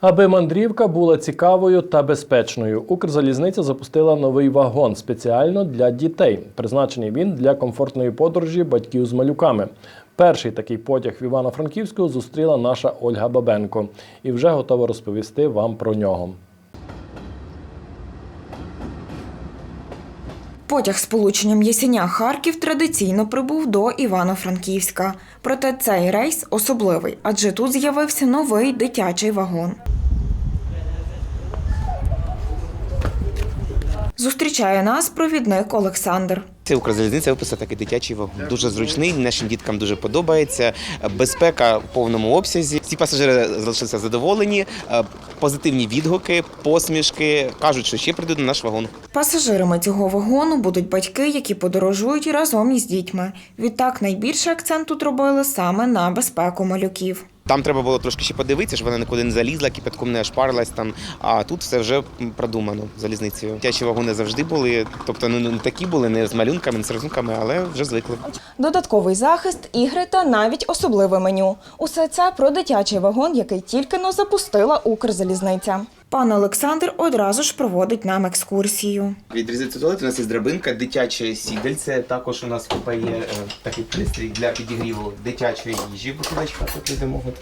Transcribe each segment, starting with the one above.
Аби мандрівка була цікавою та безпечною, Укрзалізниця запустила новий вагон спеціально для дітей. Призначений він для комфортної подорожі батьків з малюками. Перший такий потяг в Івано-Франківську зустріла наша Ольга Бабенко і вже готова розповісти вам про нього. Потяг з полученням Харків традиційно прибув до Івано-Франківська. Проте цей рейс особливий, адже тут з'явився новий дитячий вагон. Зустрічає нас провідник Олександр. Це Укрзалізниця виписав такий дитячий вагон. Дуже зручний, нашим діткам дуже подобається. Безпека в повному обсязі. Всі пасажири залишилися задоволені, Е, позитивні відгуки, посмішки. Кажуть, що ще прийдуть на наш вагон. Пасажирами цього вагону будуть батьки, які подорожують разом із дітьми. Відтак найбільший акцент тут робили саме на безпеку малюків. Там треба було трошки ще подивитися, щоб вона нікуди не залізла, кипятком не ошпарилась там. А тут все вже продумано залізницею. Тячі вагони завжди були, тобто ну, не такі були, не з малюнками, не з рисунками, але вже звикли. Додатковий захист, ігри та навіть особливе меню. Усе це про дитячий вагон, який тільки но запустила Укрзалізниця. Пан Олександр одразу ж проводить нам екскурсію. Відрізати туалет у нас є драбинка, дитяче сідальце. Також у нас купа є е, такий пристрій для підігріву дитячої їжі. Бутилочка тут люди можуть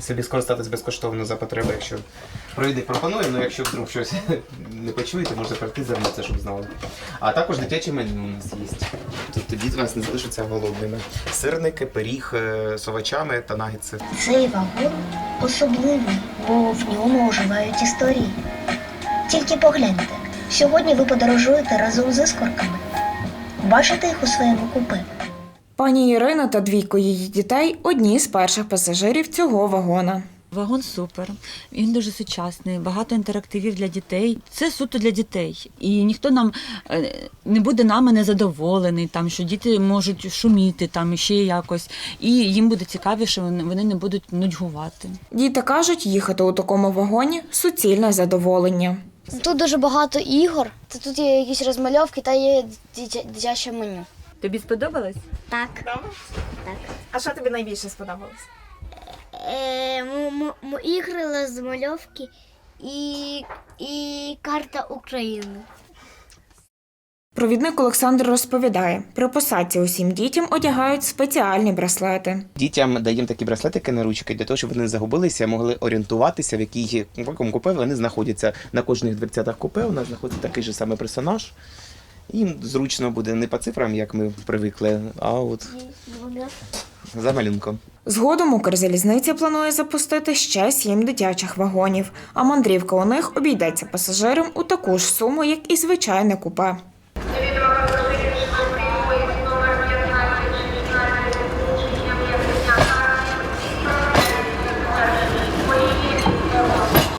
собі скористатись безкоштовно за потреби, якщо пройде пропонуємо, ну якщо вдруг щось не почуєте, можете прийти звернутися, щоб знали. А також дитяче меню у нас є. Тобто діти у нас не залишаться голодними. Сирники, пиріг е, з овочами та нагетси. Цей вагон особливий, бо в ньому оживають історії. Тільки погляньте, сьогодні ви подорожуєте разом з іскорками. Бачите їх у своєму купе? Пані Ірина та двійко її дітей одні з перших пасажирів цього вагона. Вагон супер, він дуже сучасний, багато інтерактивів для дітей. Це суто для дітей. І ніхто нам е, не буде нами незадоволений, там, що діти можуть шуміти там ще якось, і їм буде цікавіше, вони вони не будуть нудьгувати. Діти кажуть, їхати у такому вагоні суцільне задоволення. Тут дуже багато ігор. Та Тут є якісь розмальовки та є дитя- дитяче меню. Тобі сподобалось? Так. А що тобі найбільше сподобалось? Е, ігри, розмальовки і, і карта України. Провідник Олександр розповідає, при посадці усім дітям одягають спеціальні браслети. Дітям даємо такі браслетики на ручки для того, щоб вони не загубилися, могли орієнтуватися, в якій в якому купе вони знаходяться. На кожних дверцятах купе у нас знаходиться такий же самий персонаж. Їм зручно буде не по цифрам, як ми привикли, а от за малюнком. Згодом Укрзалізниця планує запустити ще сім дитячих вагонів, а мандрівка у них обійдеться пасажирам у таку ж суму, як і звичайне купе.